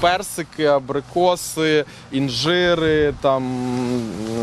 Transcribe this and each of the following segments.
персики, абрикоси, інжири, там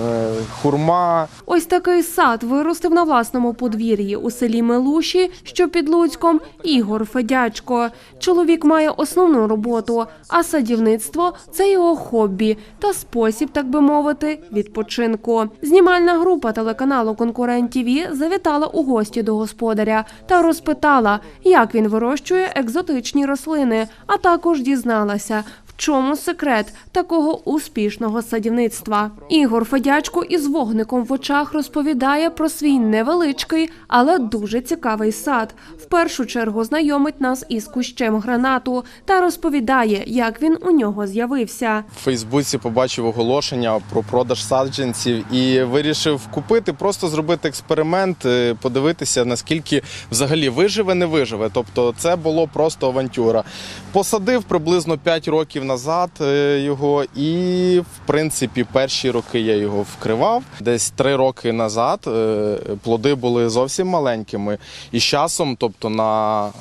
е, хурма. Ось такий сад виростив на власному подвір'ї у селі Мелуші, що під Луцьком, Ігор Федячко. Чоловік має основну роботу, а садівництво це його хобі та спосіб, так би мовити, відпочинку. Знімальна група телеканалу Конкурент ТІВІ завітала у гості до господаря та розпитала, як він вирощує екзотичні рослини, а також дізналася. Чому секрет такого успішного садівництва? Ігор Федячко із вогником в очах розповідає про свій невеличкий, але дуже цікавий сад. В першу чергу знайомить нас із кущем гранату та розповідає, як він у нього з'явився. В Фейсбуці побачив оголошення про продаж саджанців і вирішив купити, просто зробити експеримент, е, подивитися, наскільки взагалі виживе, не виживе. Тобто, це було просто авантюра. Посадив приблизно 5 років назад е, його, і в принципі перші роки я його вкривав. Десь 3 роки назад е, плоди були зовсім маленькими. І з часом, тобто на е,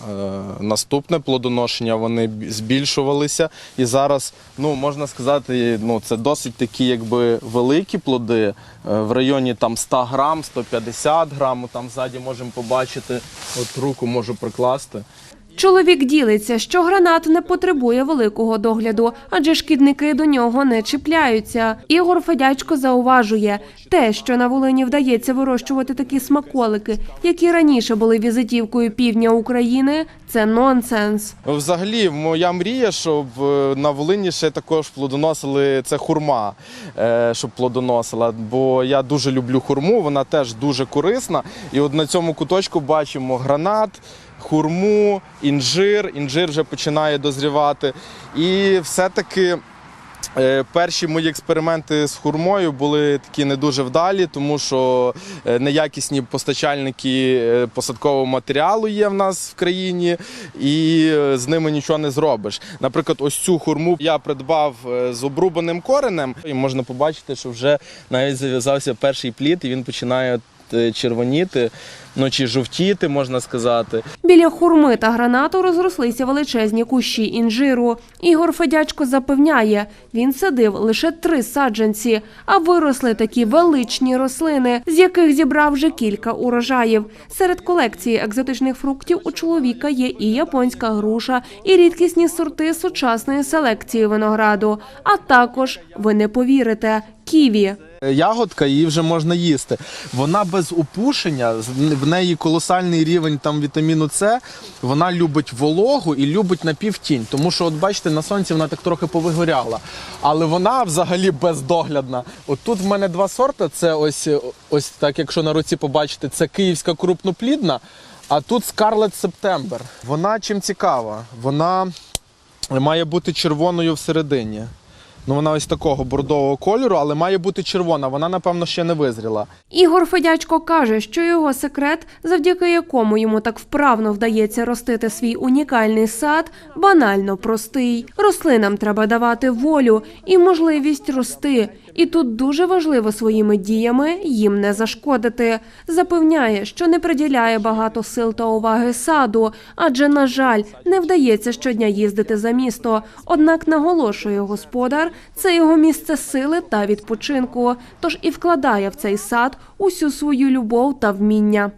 наступне плодоношення, вони збільшувалися. І зараз, ну можна сказати, ну це досить такі, якби великі плоди в районі там 100 грам, 150 грам. Там ззаді можемо побачити. От руку можу прикласти. Чоловік ділиться, що гранат не потребує великого догляду, адже шкідники до нього не чіпляються. Ігор Федячко зауважує, те, що на Волині вдається вирощувати такі смаколики, які раніше були візитівкою півдня України, це нонсенс. Взагалі, моя мрія, щоб е, на Волині ще також плодоносили це хурма, е, щоб плодоносила. Бо я дуже люблю хурму, вона теж дуже корисна. І от на цьому куточку бачимо гранат, хурму, інжир. Інжир вже починає дозрівати. І все-таки. Е, Перші мої експерименти з хурмою були такі не дуже вдалі, тому що е, неякісні постачальники е, посадкового матеріалу є в нас в країні, і з ними нічого не зробиш. Наприклад, ось цю хурму я придбав з обрубаним коренем, і можна побачити, що вже навіть зав'язався перший плід, і він починає червоніти, ну чи жовтіти, можна сказати. Біля хурми та гранату розрослися величезні кущі інжиру. Ігор Федячко запевняє, він садив лише три саджанці, а виросли такі величні рослини, з яких зібрав вже кілька урожаїв. Серед колекції екзотичних фруктів у чоловіка є і японська груша, і рідкісні сорти сучасної селекції винограду, а також, ви не повірите, ківі. Ягодка її вже можна їсти. Вона без опушення, в неї колосальний рівень там вітаміну С. Вона любить вологу і любить напівтінь. Тому що, от бачите, на сонці вона так трохи повигоряла. Але вона взагалі бездоглядна. От тут в мене два сорти. Це ось, ось так, якщо на руці побачите, це київська крупноплідна, а тут Scarlet September. Вона чим цікава? Вона має бути червоною всередині. Ну, вона ось такого бордового кольору, але має бути червона. Вона, напевно, ще не визріла. Ігор Федячко каже, що його секрет, завдяки якому йому так вправно вдається ростити свій унікальний сад, банально простий. Рослинам треба давати волю і можливість рости. І тут дуже важливо своїми діями їм не зашкодити. Запевняє, що не приділяє багато сил та уваги саду, адже, на жаль, не вдається щодня їздити за місто. Однак наголошує господар, це його місце сили та відпочинку. Тож і вкладає в цей сад усю свою любов та вміння.